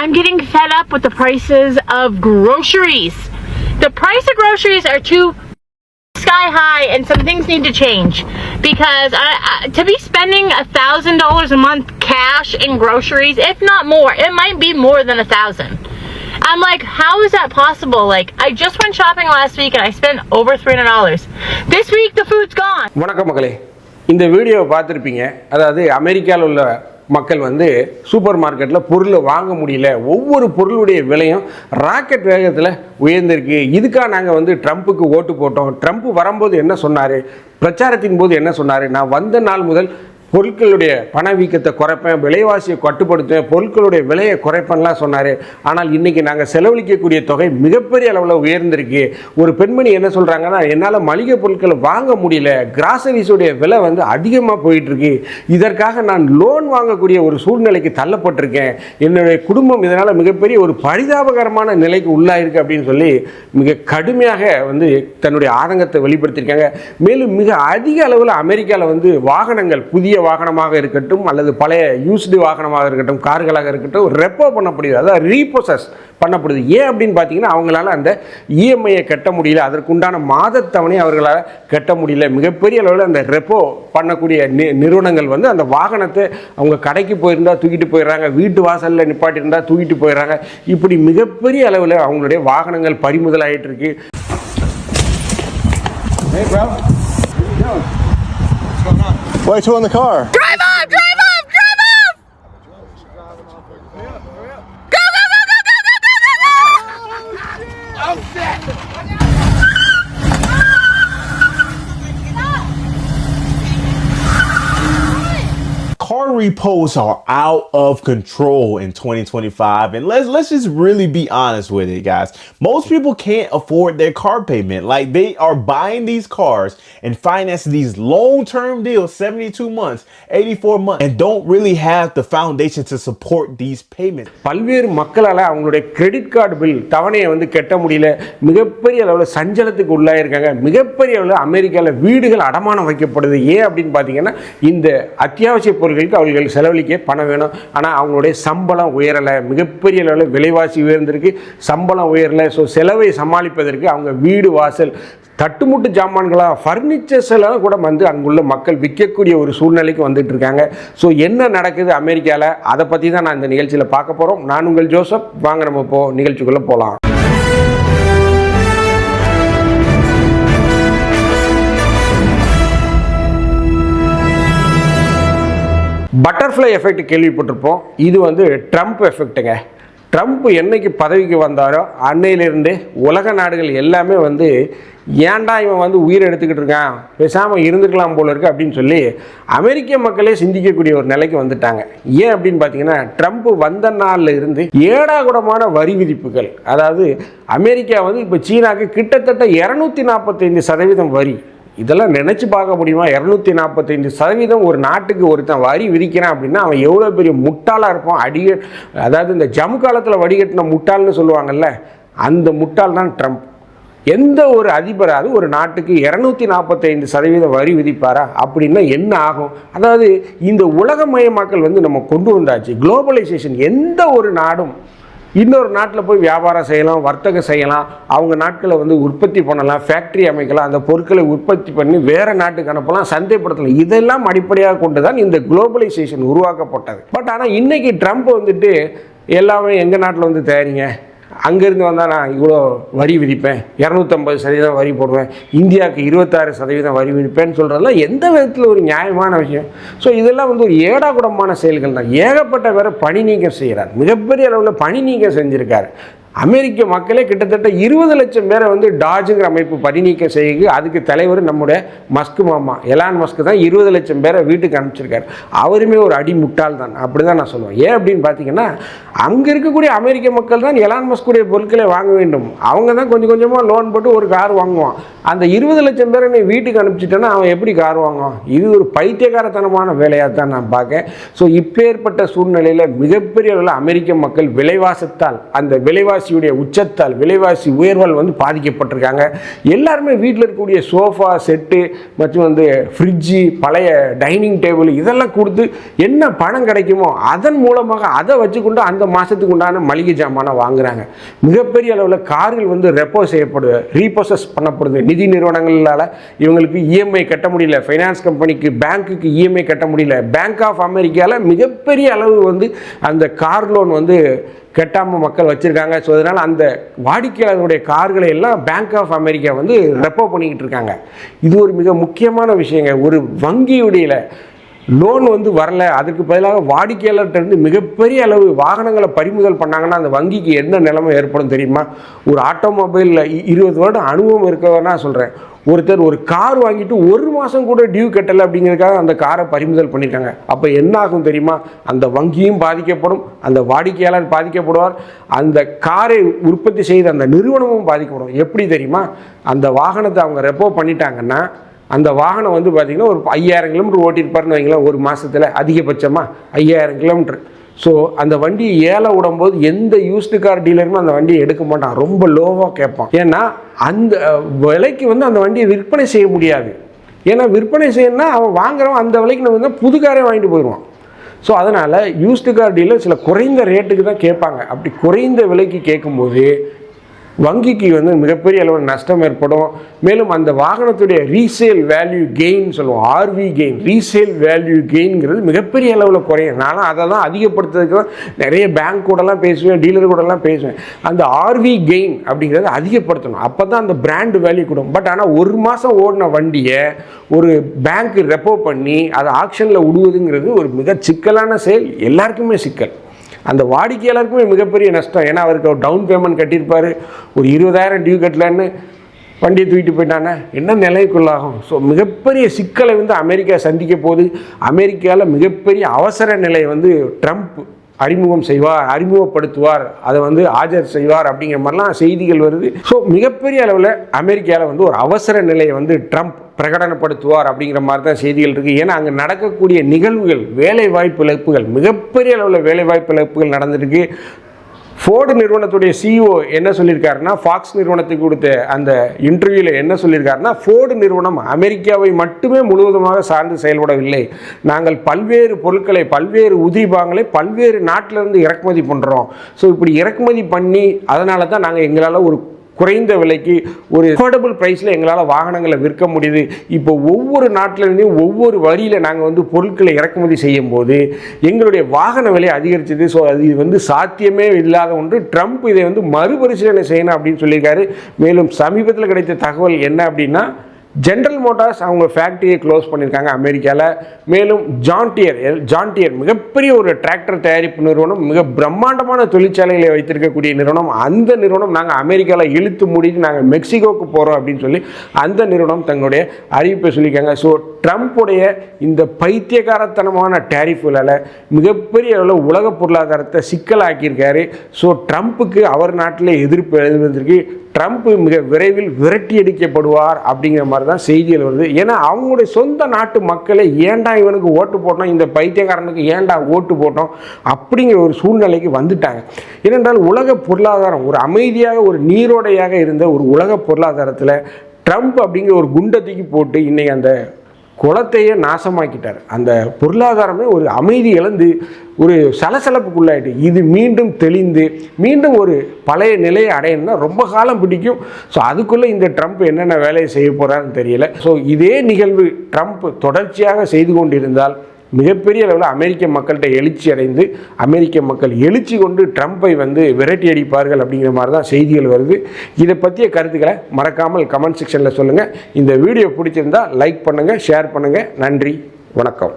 I'm getting fed up with the prices of groceries. The price of groceries are too sky high and some things need to change because I, I, to be spending a thousand dollars a month cash in groceries if not more it might be more than a thousand i'm like how is that possible like i just went shopping last week and i spent over $300 this week the food's gone வணக்கம் மக்களே இந்த வீடியோவை பார்த்துருப்பீங்க அதாவது அமெரிக்காவில் உள்ள மக்கள் வந்து சூப்பர் மார்க்கெட்டில் பொருளை வாங்க முடியல. ஒவ்வொரு பொருளுடைய விலையும் ராக்கெட் வேகத்தில் உயர்ந்திருக்கு. இதுக்காக நாங்கள் வந்து ட்ரம்ப்புக்கு ஓட்டு போட்டோம். ட்ரம்ப் வரும்போது என்ன சொன்னார்? பிரச்சாரத்தின் போது என்ன சொன்னார்? நான் வந்த நாள் முதல் பொருட்களுடைய பணவீக்கத்தை குறைப்பேன் விலைவாசியை கட்டுப்படுத்துவேன் பொருட்களுடைய விலையை குறைப்பேன்லாம் சொன்னார். ஆனால் இன்றைக்கி நாங்கள் செலவழிக்கக்கூடிய தொகை மிகப்பெரிய அளவில் உயர்ந்திருக்கு. ஒரு பெண்மணி என்ன சொல்கிறாங்கன்னா என்னால் மளிகை பொருட்களை வாங்க முடியல கிராசரிஸுடைய விலை வந்து அதிகமாக போயிட்டுருக்கு. இதற்காக நான் லோன் வாங்கக்கூடிய ஒரு சூழ்நிலைக்கு தள்ளப்பட்டிருக்கேன். என்னுடைய குடும்பம் இதனால் மிகப்பெரிய ஒரு பரிதாபகரமான நிலைக்கு உள்ளாயிருக்கு அப்படின்னு சொல்லி மிக கடுமையாக வந்து தன்னுடைய ஆதங்கத்தை வெளிப்படுத்தியிருக்காங்க. மேலும் மிக அதிக அளவில் அமெரிக்காவில் வந்து வாகனங்கள் புதிய வாகனமாக இருக்கட்டும் அல்லது பழைய யூஸ்டு வாகனமாக இருக்கட்டும் கார்களாக இருக்கட்டும் ரெப்போ பண்ணப்படுது அதாவது ரீபோசஸ் பண்ணப்படுது ஏன் அப்படின்னு பார்த்தீங்கன்னா அவங்களால அந்த இஎம்ஐயை கட்ட முடியல. அதற்குண்டான மாதத்தவணை அவர்களால் கட்ட முடியல. மிகப்பெரிய அளவில் அந்த ரெப்போ பண்ணக்கூடிய நி நிறுவனங்கள் வந்து அந்த வாகனத்தை அவங்க கடைக்கு போயிருந்தா தூக்கிட்டு போயிடுறாங்க. வீட்டு வாசலில் நிப்பாட்டியிருந்தா தூக்கிட்டு போயிடுறாங்க. இப்படி மிகப்பெரிய அளவில் அவங்களுடைய வாகனங்கள் பறிமுதல் ஆயிட்டு இருக்கு. Hey, bro. What's going on? Why two in the car? Car repos are out of control in 2025, and let's let's just really be honest with it, guys. Most people can't afford their car payment. Like they are buying these cars and financing these long-term deals, 72 months, 84 months, and don't really have the foundation to support these payments. பல்வேறு மக்களால் அவங்களுடைய credit card bill தவணையை வந்து கட்ட முடியல மிகப்பெரிய அளவில் சஞ்சலத்துக்கு உள்ளாயிருக்காங்க மிகப்பெரிய அளவில் அமெரிக்காவில் வீடுகள் அடமானம் வைக்கப்படுது ஏன் அப்படின்னு பார்த்தீங்கன்னா இந்த அத்தியாவசிய பொருட்களுக்கு அவர்கள் செலவழிக்க பணம் வேணும். ஆனால் அவங்களுடைய சம்பளம் உயரலை. மிகப்பெரிய அளவில் விலைவாசி உயர்ந்திருக்கு. சம்பளம் உயரலை. ஸோ செலவை சமாளிப்பதற்கு அவங்க வீடு வாசல் தட்டுமுட்டு ஜாமான்களாக ஃபர்னிச்சர்ஸ் எல்லாம் கூட வந்து அங்குள்ள மக்கள் விற்கக்கூடிய ஒரு சூழ்நிலைக்கு வந்துட்டு இருக்காங்க. ஸோ என்ன நடக்குது அமெரிக்காவில் அதை பற்றி தான் நான் இந்த நிகழ்ச்சியில் பார்க்க போகிறோம் நான் உங்கள் ஜோசப். வாங்க நம்ம இப்போ நிகழ்ச்சிக்குள்ளே போகலாம் பட்டர்ஃப்ளை எஃபெக்ட் கேள்விப்பட்டிருப்போம். இது வந்து ட்ரம்ப் எஃபெக்ட்டுங்க ட்ரம்ப் என்னைக்கு பதவிக்கு வந்தாரோ அன்னையிலிருந்து உலக நாடுகள் எல்லாமே வந்து ஏன்டா இவன் வந்து உயிர் எடுத்துக்கிட்டு இருக்கான்? பேசாமல் இருந்துக்கலாம் போல இருக்கு அப்படின்னு சொல்லி அமெரிக்க மக்களே சிந்திக்கக்கூடிய ஒரு நிலைக்கு வந்துட்டாங்க. ஏன் அப்படின்னு பார்த்தீங்கன்னா ட்ரம்ப் வந்த நாளில் இருந்து ஏடாகுடமான வரி விதிப்புகள். அதாவது அமெரிக்கா வந்து இப்போ சீனாக்கு கிட்டத்தட்ட இரநூத்தி நாற்பத்தைந்து சதவீதம் வரி. இதெல்லாம் நினச்சி பார்க்க முடியுமா? இரநூத்தி நாற்பத்தைந்து சதவீதம் ஒரு நாட்டுக்கு ஒருத்தன் வரி விதிக்கிறான் அப்படின்னா அவன் எவ்வளோ பெரிய முட்டாளாக இருப்பான்? அடிய அதாவது இந்த ஜம்மு காலத்தில் வடிகட்டின முட்டாள்னு சொல்லுவாங்கல்ல அந்த முட்டாள் தான் ட்ரம்ப். எந்த ஒரு அதிபராவது ஒரு நாட்டுக்கு இரநூத்தி நாற்பத்தைந்து சதவீதம் வரி விதிப்பாரா? அப்படின்னா என்ன ஆகும்? அதாவது இந்த உலகமயமாக்கல் வந்து நம்ம கொண்டு வந்தாச்சு. குளோபலைசேஷன் எந்த ஒரு நாடும் இன்னொரு நாட்டில் போய் வியாபாரம் செய்யலாம் வர்த்தகம் செய்யலாம் அவங்க நாட்களை வந்து உற்பத்தி பண்ணலாம் ஃபேக்ட்ரி அமைக்கலாம் அந்த பொருட்களை உற்பத்தி பண்ணி வேறு நாட்டுக்கு அனுப்பலாம் சந்தைப்படுத்தலாம் இதெல்லாம் அடிப்படையாக கொண்டு தான் இந்த குளோபலைசேஷன் உருவாக்கப்பட்டது. பட் ஆனால் இன்றைக்கி ட்ரம்ப் வந்துட்டு எல்லாமே எங்கள் நாட்டில் வந்து தயாரிங்க? அங்கேருந்து வந்தால் நான் இவ்வளோ வரி விதிப்பேன். இரநூத்தம்பது சதவீதம் வரி போடுவேன். இந்தியாவுக்கு இருபத்தாறு சதவீதம் வரி விதிப்பேன்னு சொல்கிறதெல்லாம் எந்த விதத்தில் ஒரு நியாயமான விஷயம்? ஸோ இதெல்லாம் வந்து ஒரு ஏடாகுடமான செயல்கள் தான். ஏகப்பட்ட வேற பணி நீக்கம் செய்கிறார். மிகப்பெரிய அளவில் பணி நீக்கம் செஞ்சுருக்காரு. அமெரிக்க மக்களே கிட்டத்தட்ட இருபது லட்சம் பேரை வந்து டாஜுங்கிற அமைப்பு பணிநீக்கம் செய்யுங்க அதுக்கு தலைவர் நம்முடைய மஸ்கு மாமா எலான் மஸ்கு தான் இருபது லட்சம் பேரை வீட்டுக்கு அனுப்பிச்சிருக்காரு. அவருமே ஒரு அடி முட்டாள் தான் அப்படி தான் நான் சொல்லுவேன். ஏன் அப்படின்னு பார்த்தீங்கன்னா அங்கே இருக்கக்கூடிய அமெரிக்க மக்கள் தான் எலான் மஸ்குடைய பொருட்களை வாங்க வேண்டும். அவங்க தான் கொஞ்சம் கொஞ்சமாக லோன் போட்டு ஒரு கார் வாங்குவான். அந்த இருபது லட்சம் பேரை நீ வீட்டுக்கு அனுப்பிச்சிட்டேன்னா அவன் எப்படி கார் வாங்குவான்? இது ஒரு பைத்தியகாரத்தனமான வேலையாக தான் நான் பார்க்கேன். ஸோ இப்பேற்பட்ட சூழ்நிலையில் மிகப்பெரிய அளவில் அமெரிக்க மக்கள் விலைவாசத்தால் அந்த விலைவாசியுடைய உச்சத்தால் விலைவாசி உயர்வால் வந்து பாதிக்கப்பட்டிருக்காங்க. எல்லாருமே வீட்டில் இருக்கக்கூடிய சோஃபா செட்டு மற்றும் வந்து ஃப்ரிட்ஜு பழைய டைனிங் டேபிள் இதெல்லாம் கொடுத்து என்ன பணம் கிடைக்குமோ அதன் மூலமாக அதை வச்சுக்கொண்டு அந்த மாதத்துக்கு உண்டான மளிகை ஜாமானை வாங்குறாங்க. மிகப்பெரிய அளவில் கார்கள் வந்து ரெப்போ செய்யப்படுது ரீப்ரோசஸ் பண்ணப்படுது நிதி நிறுவனங்களால் இவங்களுக்கு இஎம்ஐ கட்ட முடியல. ஃபைனான்ஸ் கம்பெனிக்கு பேங்க்குக்கு இஎம்ஐ கட்ட முடியல. பேங்க் ஆஃப் அமெரிக்காவில் மிகப்பெரிய அளவு வந்து அந்த கார் லோன் வந்து கட்டாமல் மக்கள் வச்சுருக்காங்க. ஸோ அதனால் அந்த வாடிக்கையாளருடைய கார்களை எல்லாம் பேங்க் ஆஃப் அமெரிக்கா வந்து ரெப்போ பண்ணிக்கிட்டு இருக்காங்க. இது ஒரு மிக முக்கியமான விஷயங்க. ஒரு வங்கியுடைய லோன் வந்து வரல. அதுக்கு பதிலாக வாடிக்கையாளர்கிட்ட இருந்து மிகப்பெரிய அளவு வாகனங்களை பறிமுதல் பண்ணாங்கன்னா அந்த வங்கிக்கு என்ன நிலைமை ஏற்படும் தெரியுமா? ஒரு ஆட்டோமொபைலில் இருபது வருடம் அனுபவம் இருக்கவனா சொல்கிறேன் ஒருத்தர் ஒரு கார் வாங்கிட்டு ஒரு மாதம் கூட டியூ கட்டலை அப்படிங்கிறதுக்காக அந்த காரை பறிமுதல் பண்ணியிருக்காங்க அப்போ என்ன ஆகும் தெரியுமா? அந்த வங்கியும் பாதிக்கப்படும் அந்த வாடிக்கையாளர் பாதிக்கப்படுவார் அந்த காரை உற்பத்தி செய்த அந்த நிறுவனமும் பாதிக்கப்படும். எப்படி தெரியுமா? அந்த வாகனத்தை அவங்க ரெப்போ பண்ணிட்டாங்கன்னா அந்த வாகனம் வந்து பார்த்திங்கன்னா ஒரு ஐயாயிரம் கிலோமீட்டர் ஓட்டியிருப்பாருன்னு வைங்களேன் ஒரு மாதத்தில் அதிகபட்சமாக ஐயாயிரம் கிலோமீட்டர். ஸோ அந்த வண்டியை ஏல விடும்போது எந்த யூஸ்டு கார் டீலருமே அந்த வண்டியை எடுக்க மாட்டான். ரொம்ப லோவாக கேட்பான். ஏன்னா அந்த விலைக்கு வந்து அந்த வண்டியை விற்பனை செய்ய முடியாது. ஏன்னா விற்பனை செய்யணும்னா அவன் வாங்குறவன் அந்த விலைக்கு நம்ம வந்து புது காரே வாங்கிட்டு போயிடுவான். ஸோ அதனால் யூஸ்டு கார் டீலர் சில குறைந்த ரேட்டுக்கு தான் கேட்பாங்க. அப்படி குறைந்த விலைக்கு கேட்கும்போது வங்கிக்கு வந்து மிகப்பெரிய அளவில் நஷ்டம் ஏற்படும். மேலும் அந்த வாகனத்துடைய ரீசேல் வேல்யூ கெயின் சொல்லுவோம் ஆர்வி கெயின் ரீசேல் வேல்யூ கெயின்ங்கிறது மிகப்பெரிய அளவில் குறையும். நானும் அதை தான் அதிகப்படுத்துறதுக்கு தான் நிறைய பேங்க் கூடலாம் பேசுவேன் டீலர் கூடலாம் பேசுவேன். அந்த ஆர்வி கெயின் அப்படிங்கிறத அதிகப்படுத்தணும். அப்போ தான் அந்த பிராண்டு வேல்யூ கொடுக்கும் பட் ஆனால் ஒரு மாதம் ஓடின வண்டியை ஒரு பேங்க் ரெப்போ பண்ணி அதை ஆக்ஷனில் விடுவதுங்கிறது ஒரு மிக சிக்கலான செயல். எல்லாருக்குமே சிக்கல். அந்த வாடிக்கையாளருக்குமே மிகப்பெரிய நஷ்டம். ஏன்னா அவருக்கு ஒரு டவுன் பேமெண்ட் கட்டியிருப்பார். ஒரு இருபதாயிரம் டியூ கட்டலன்னு வண்டியை தூக்கிட்டு போயிட்டானே என்ன நிலைக்குள்ளாகும்? ஸோ மிகப்பெரிய சிக்கலை வந்து அமெரிக்கா சந்திக்க போகுது. அமெரிக்காவில் மிகப்பெரிய அவசர நிலை வந்து ட்ரம்ப் அறிமுகம் செய்வார் அறிமுகப்படுத்துவார் அதை வந்து ஆஜர் செய்வார் அப்படிங்கிற மாதிரிலாம் செய்திகள் வருது. ஸோ மிகப்பெரிய அளவில் அமெரிக்காவில் வந்து ஒரு அவசர நிலையை வந்து ட்ரம்ப் பிரகடனப்படுத்துவார் அப்படிங்கிற மாதிரி தான் செய்திகள் இருக்குது ஏன்னா அங்கே நடக்கக்கூடிய நிகழ்வுகள் வேலை வாய்ப்பு இழப்புகள் மிகப்பெரிய அளவில் வேலை வாய்ப்பு இழப்புகள் நடந்திருக்கு. ஃபோர்டு நிறுவனத்துடைய சிஇஓ என்ன சொல்லியிருக்காருன்னா ஃபாக்ஸ் நிறுவனத்துக்கு கொடுத்த அந்த இன்டர்வியூவில் என்ன சொல்லியிருக்காருன்னா ஃபோர்டு நிறுவனம் அமெரிக்காவை மட்டுமே முழுவதுமாக சார்ந்து செயல்படவில்லை. நாங்கள் பல்வேறு பொருட்களை பல்வேறு உதிரிபாகங்களை பல்வேறு நாட்டிலிருந்து இறக்குமதி பண்ணுறோம் ஸோ இப்படி இறக்குமதி பண்ணி அதனால தான் நாங்கள் எங்களால் ஒரு குறைந்த விலைக்கு ஒரு அஃபோர்டபுள் ப்ரைஸில் எங்களால் வாகனங்களை விற்க முடியுது. இப்போ ஒவ்வொரு நாட்டிலேருந்தையும் ஒவ்வொரு வரியில் நாங்கள் வந்து பொருட்களை இறக்குமதி செய்யும் போது எங்களுடைய வாகன விலை அதிகரிச்சது. ஸோ அது இது வந்து சாத்தியமே இல்லாத ஒன்று. ட்ரம்ப் இதை வந்து மறுபரிசீலனை செய்யணும் அப்படின்னு சொல்லியிருக்காரு. மேலும் சமீபத்தில் கிடைத்த தகவல் என்ன அப்படின்னா ஜென்ரல் மோட்டார்ஸ் அவங்க ஃபேக்ட்ரியை க்ளோஸ் பண்ணியிருக்காங்க அமெரிக்காவில் மேலும் ஜான்டியர் ஜான்டியர் மிகப்பெரிய ஒரு டிராக்டர் தயாரிப்பு நிறுவனம் மிக பிரம்மாண்டமான தொழிற்சாலைகளை வைத்திருக்கக்கூடிய நிறுவனம். அந்த நிறுவனம் நாங்கள் அமெரிக்காவில் இழுத்து மூடிட்டு நாங்கள் மெக்சிகோவுக்கு போகிறோம் அப்படின்னு சொல்லி அந்த நிறுவனம் தங்களுடைய அறிவிப்பை சொல்லியிருக்காங்க. ஸோ ட்ரம்ப்புடைய இந்த பைத்தியகாரத்தனமான டேரிஃபுகளால் மிகப்பெரிய அளவில் உலக பொருளாதாரத்தை சிக்கலாக்கியிருக்காரு. ஸோ ட்ரம்ப்புக்கு அவர் நாட்டில் எதிர்ப்பு எழுதுவதற்கு ட்ரம்ப் மிக விரைவில் விரட்டி அடிக்கப்படுவார் அப்படிங்கிற மாதிரி தான் செய்திகள் வருது. ஏன்னா அவங்களுடைய சொந்த நாட்டு மக்களை ஏண்டா இவனுக்கு ஓட்டு போட்டோம்? இந்த பைத்தியக்காரனுக்கு ஏன்டா ஓட்டு போட்டோம்? அப்படிங்கிற ஒரு சூழ்நிலைக்கு வந்துட்டாங்க. ஏனென்றால் உலக பொருளாதாரம் ஒரு அமைதியாக ஒரு நீரோடையாக இருந்த ஒரு உலக பொருளாதாரத்தில் ட்ரம்ப் அப்படிங்கிற ஒரு குண்டை தூக்கி போட்டு இன்றைக்கி அந்த குளத்தையே நாசமாக்கிட்டார். அந்த பொருளாதாரமே ஒரு அமைதி இழந்து ஒரு சலசலப்புக்குள்ளாயிட்டு இது மீண்டும் தெளிந்து மீண்டும் ஒரு பழைய நிலையை அடையணும்னா ரொம்ப காலம் பிடிக்கும். ஸோ அதுக்குள்ளே இந்த ட்ரம்ப் என்னென்ன வேலையை செய்ய போகிறான்னு தெரியல. ஸோ இதே நிகழ்வு ட்ரம்ப் தொடர்ச்சியாக செய்து கொண்டிருந்தால் மிகப்பெரிய அளவில் அமெரிக்க மக்கள்கிட்ட எழுச்சி அடைந்து அமெரிக்க மக்கள் எழுச்சி கொண்டு ட்ரம்ப்பை வந்து விரட்டி அடிப்பார்கள் அப்படிங்கிற மாதிரி தான் செய்திகள் வருது. இதை பற்றிய கருத்துக்களை மறக்காமல் கமெண்ட் செக்ஷனில் சொல்லுங்கள் இந்த வீடியோ பிடிச்சிருந்தா லைக் பண்ணுங்கள் ஷேர் பண்ணுங்கள் நன்றி வணக்கம்.